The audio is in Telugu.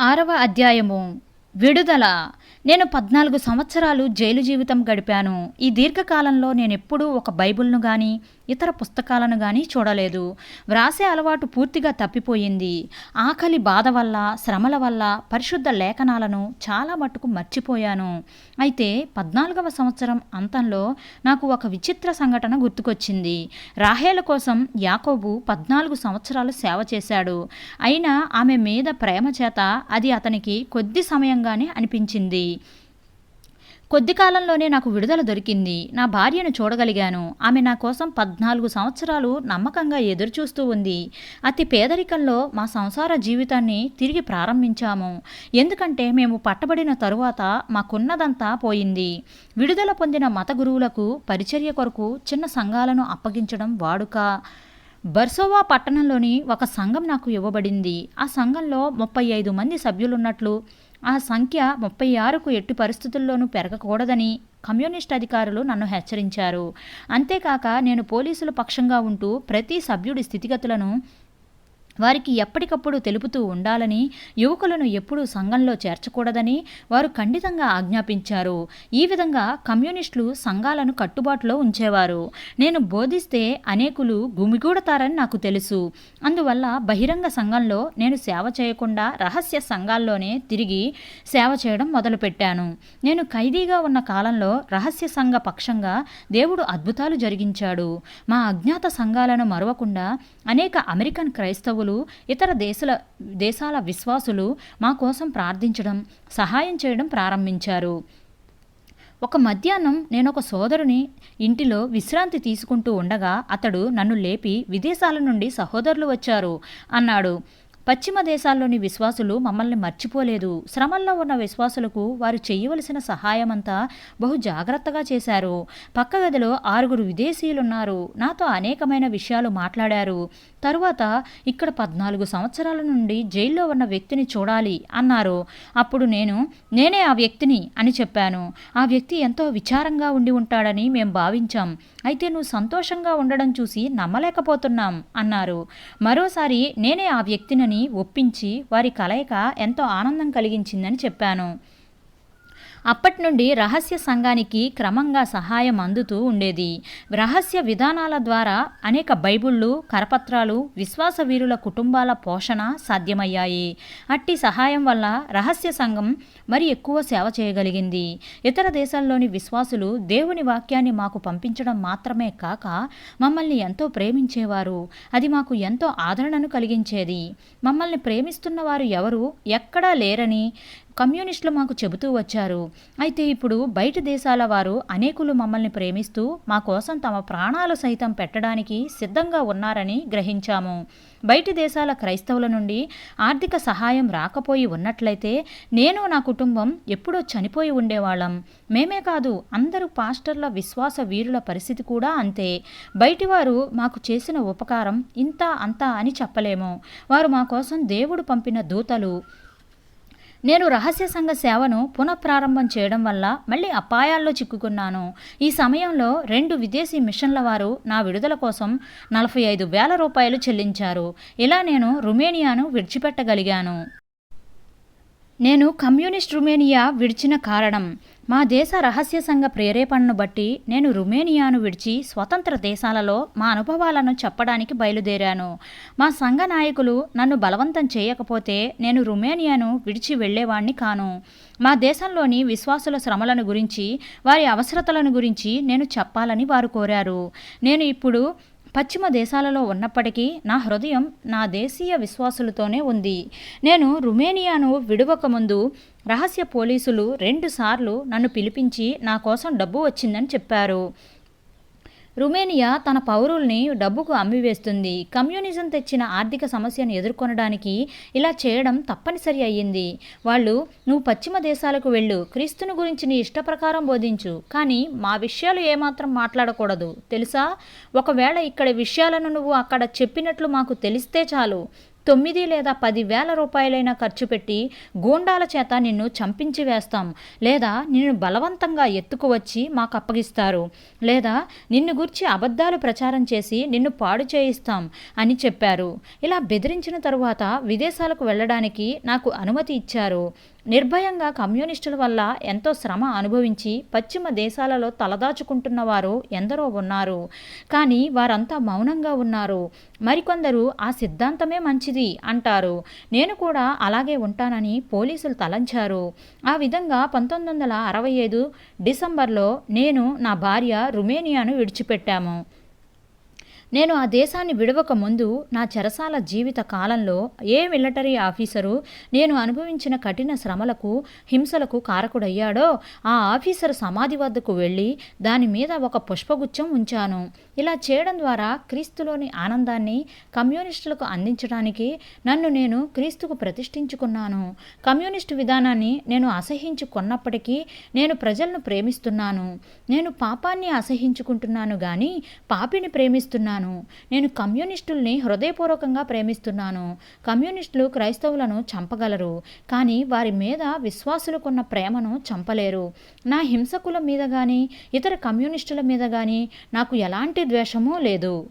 ఆరవ అధ్యాయము. విడుదల. నేను పద్నాలుగు సంవత్సరాలు జైలు జీవితం గడిపాను. ఈ దీర్ఘకాలంలో నేను ఎప్పుడూ ఒక బైబిల్ను కానీ ఇతర పుస్తకాలను కానీ చూడలేదు. వ్రాసే అలవాటు పూర్తిగా తప్పిపోయింది. ఆకలి బాధ వల్ల శ్రమల వల్ల పరిశుద్ధ లేఖనాలను చాలా మట్టుకు మర్చిపోయాను. అయితే పద్నాలుగవ సంవత్సరం అంతంలో నాకు ఒక విచిత్ర సంఘటన గుర్తుకొచ్చింది. రాహేల కోసం యాకోబు పద్నాలుగు సంవత్సరాలు సేవ చేశాడు. అయినా ఆమె మీద ప్రేమ చేత అది అతనికి కొద్ది సమయంగానే అనిపించింది. కొద్ది కాలంలోనే నాకు విడుదల దొరికింది. నా భార్యను చూడగలిగాను. ఆమె నా కోసం పద్నాలుగు సంవత్సరాలు నమ్మకంగా ఎదురుచూస్తూ ఉంది. అతి పేదరికంలో మా సంసార జీవితాన్ని తిరిగి ప్రారంభించాము. ఎందుకంటే మేము పట్టబడిన తరువాత మాకున్నదంతా పోయింది. విడుదల పొందిన మత గురువులకు పరిచర్య కొరకు చిన్న సంఘాలను అప్పగించడం వాడుక. బర్సోవా పట్టణంలోని ఒక సంఘం నాకు ఇవ్వబడింది. ఆ సంఘంలో ముప్పై ఐదు మంది సభ్యులున్నట్లు ఆ సంఖ్య ముప్పై ఆరుకు ఎట్టి పరిస్థితుల్లోనూ పెరగకూడదని కమ్యూనిస్ట్ అధికారులు నన్ను హెచ్చరించారు. అంతేకాక నేను పోలీసుల పక్షంగా ఉంటూ ప్రతి సభ్యుడి స్థితిగతులను వారికి ఎప్పటికప్పుడు తెలుపుతూ ఉండాలని యువకులను ఎప్పుడూ సంఘంలో చేర్చకూడదని వారు ఖండితంగా ఆజ్ఞాపించారు. ఈ విధంగా కమ్యూనిస్టులు సంఘాలను కట్టుబాటులో ఉంచేవారు. నేను బోధిస్తే అనేకులు గుమిగూడతారని నాకు తెలుసు. అందువల్ల బహిరంగ సంఘంలో నేను సేవ చేయకుండా రహస్య సంఘాల్లోనే తిరిగి సేవ చేయడం మొదలుపెట్టాను. నేను ఖైదీగా ఉన్న కాలంలో రహస్య సంఘ పక్షంగా దేవుడు అద్భుతాలు జరిగించాడు. మా అజ్ఞాత సంఘాలను మరవకుండా అనేక అమెరికన్ క్రైస్తవులు ఇతర దేశాల దేశాల విశ్వాసులు మా కోసం ప్రార్థించడం సహాయం చేయడం ప్రారంభించారు. ఒక మధ్యాహ్నం నేను ఒక సోదరుని ఇంటిలో విశ్రాంతి తీసుకుంటూ ఉండగా అతడు నన్ను లేపి విదేశాల నుండి సహోదరులు వచ్చారు అన్నాడు. పశ్చిమ దేశాల్లోని విశ్వాసులు మమ్మల్ని మర్చిపోలేదు. శ్రమల్లో ఉన్న విశ్వాసులకు వారు చేయవలసిన సహాయమంతా బహు జాగ్రత్తగా చేశారు. పక్క గదిలో ఆరుగురు విదేశీయులున్నారు. నాతో అనేకమైన విషయాలు మాట్లాడారు. తరువాత ఇక్కడ పద్నాలుగు సంవత్సరాల నుండి జైల్లో ఉన్న వ్యక్తిని చూడాలి అన్నారు. అప్పుడు నేను నేనే ఆ వ్యక్తిని అని చెప్పాను. ఆ వ్యక్తి ఎంతో విచారంగా ఉండి ఉంటాడని మేము భావించాం. అయితే నువ్వు సంతోషంగా ఉండడం చూసి నమ్మలేకపోతున్నాం అన్నారు. మరోసారి నేనే ఆ వ్యక్తినని ఒప్పించి వారి కలయిక ఎంతో ఆనందం కలిగించిందని చెప్పాను. అప్పటి నుండి రహస్య సంఘానికి క్రమంగా సహాయం అందుతూ ఉండేది. రహస్య విధానాల ద్వారా అనేక బైబుళ్ళు కరపత్రాలు విశ్వాస వీరుల కుటుంబాల పోషణ సాధ్యమయ్యాయి. అట్టి సహాయం వల్ల రహస్య సంఘం మరి ఎక్కువ సేవ చేయగలిగింది. ఇతర దేశాల్లోని విశ్వాసులు దేవుని వాక్యాన్ని మాకు పంపించడం మాత్రమే కాక మమ్మల్ని ఎంతో ప్రేమించేవారు. అది మాకు ఎంతో ఆదరణను కలిగించేది. మమ్మల్ని ప్రేమిస్తున్న వారు ఎవరు? ఎక్కడా లేరని కమ్యూనిస్టులు మాకు చెబుతూ వచ్చారు. అయితే ఇప్పుడు బయట దేశాల వారు అనేకులు మమ్మల్ని ప్రేమిస్తూ మా కోసం తమ ప్రాణాలు సైతం పెట్టడానికి సిద్ధంగా ఉన్నారని గ్రహించాము. బయటి దేశాల క్రైస్తవుల నుండి ఆర్థిక సహాయం రాకపోయి ఉన్నట్లయితే నేను నా కుటుంబం ఎప్పుడో చనిపోయి ఉండేవాళ్ళం. మేమే కాదు అందరూ పాస్టర్ల విశ్వాస వీరుల పరిస్థితి కూడా అంతే. బయటివారు మాకు చేసిన ఉపకారం ఇంత అంతా అని చెప్పలేము. వారు మా కోసం దేవుడు పంపిన దూతలు. నేను రహస్య సంఘ సేవను పునఃప్రారంభం చేయడం వల్ల మళ్ళీ అపాయాల్లో చిక్కుకున్నాను. ఈ సమయంలో రెండు విదేశీ మిషన్ల వారు నా విడుదల కోసం నలభై ఐదు వేల రూపాయలు చెల్లించారు. ఇలా నేను రుమేనియాను విడిచిపెట్టగలిగాను. నేను కమ్యూనిస్ట్ రుమేనియా విడిచిన కారణం. మా దేశ రహస్య సంఘ ప్రేరేపణను బట్టి నేను రుమేనియాను విడిచి స్వతంత్ర దేశాలలో మా అనుభవాలను చెప్పడానికి బయలుదేరాను. మా సంఘ నాయకులు నన్ను బలవంతం చేయకపోతే నేను రుమేనియాను విడిచి వెళ్ళేవాణ్ణి కాను. మా దేశంలోని విశ్వాసుల శ్రమలను గురించి వారి అవసరతలను గురించి నేను చెప్పాలని వారు కోరారు. నేను ఇప్పుడు పశ్చిమ దేశాలలో ఉన్నప్పటికీ నా హృదయం నా దేశీయ విశ్వాసులతోనే ఉంది. నేను రుమేనియాను విడవకముందు రహస్య పోలీసులు రెండుసార్లు నన్ను పిలిపించి నా కోసం డబ్బు వచ్చిందని చెప్పారు. రుమేనియా తన పౌరుల్ని డబ్బుకు అమ్మివేస్తుంది. కమ్యూనిజం తెచ్చిన ఆర్థిక సమస్యను ఎదుర్కొనడానికి ఇలా చేయడం తప్పనిసరి అయ్యింది. వాళ్ళు నువ్వు పశ్చిమ దేశాలకు వెళ్ళు. క్రీస్తుని గురించి నీ ఇష్టప్రకారం బోధించు. కానీ మా విషయాలు ఏమాత్రం మాట్లాడకూడదు. తెలుసా? ఒకవేళ ఇక్కడ విషయాలను నువ్వు అక్కడ చెప్పినట్లు మాకు తెలిస్తే చాలు. తొమ్మిది లేదా పది వేల రూపాయలైనా ఖర్చు పెట్టి గూండాల చేత నిన్ను చంపించి వేస్తాం. లేదా నిన్ను బలవంతంగా ఎత్తుకువచ్చి మాకు అప్పగిస్తారు. లేదా నిన్ను గురించి అబద్ధాలు ప్రచారం చేసి నిన్ను పాడు చేయిస్తాం అని చెప్పారు. ఇలా బెదిరించిన తరువాత విదేశాలకు వెళ్ళడానికి నాకు అనుమతి ఇచ్చారు. నిర్భయంగా కమ్యూనిస్టుల వల్ల ఎంతో శ్రమ అనుభవించి పశ్చిమ దేశాలలో తలదాచుకుంటున్న వారు ఎందరో ఉన్నారు. కానీ వారంతా మౌనంగా ఉన్నారు. మరికొందరు ఆ సిద్ధాంతమే మంచిది అంటారు. నేను కూడా అలాగే ఉంటానని పోలీసులు తలంచారు. ఆ విధంగా పంతొమ్మిది వందల అరవై ఐదు డిసెంబర్లో నేను నా భార్య రుమేనియాను విడిచిపెట్టాము. నేను ఆ దేశాన్ని విడవక ముందు నా చెరసాల జీవిత కాలంలో ఏ మిలిటరీ ఆఫీసరు నేను అనుభవించిన కఠిన శ్రమలకు హింసలకు కారకుడయ్యాడో ఆ ఆఫీసర్ సమాధి వద్దకు వెళ్ళి దాని మీద ఒక పుష్పగుచ్చం ఉంచాను. ఇలా చేయడం ద్వారా క్రీస్తులోని ఆనందాన్ని కమ్యూనిస్టులకు అందించడానికి నన్ను నేను క్రీస్తుకు ప్రతిష్ఠించుకున్నాను. కమ్యూనిస్టు విధానాన్ని నేను అసహించుకున్నప్పటికీ నేను ప్రజలను ప్రేమిస్తున్నాను. నేను పాపాన్ని అసహించుకుంటున్నాను కానీ పాపిని ప్రేమిస్తున్నాను. నేను కమ్యూనిస్టుల్ని హృదయపూర్వకంగా ప్రేమిస్తున్నాను. కమ్యూనిస్టులు క్రైస్తవులను చంపగలరు. కానీ వారి మీద విశ్వాసులకున్న ప్రేమను చంపలేరు. నా హింసకుల మీద కానీ ఇతర కమ్యూనిస్టుల మీద కానీ నాకు ఎలాంటి ద్వేషమూ లేదు.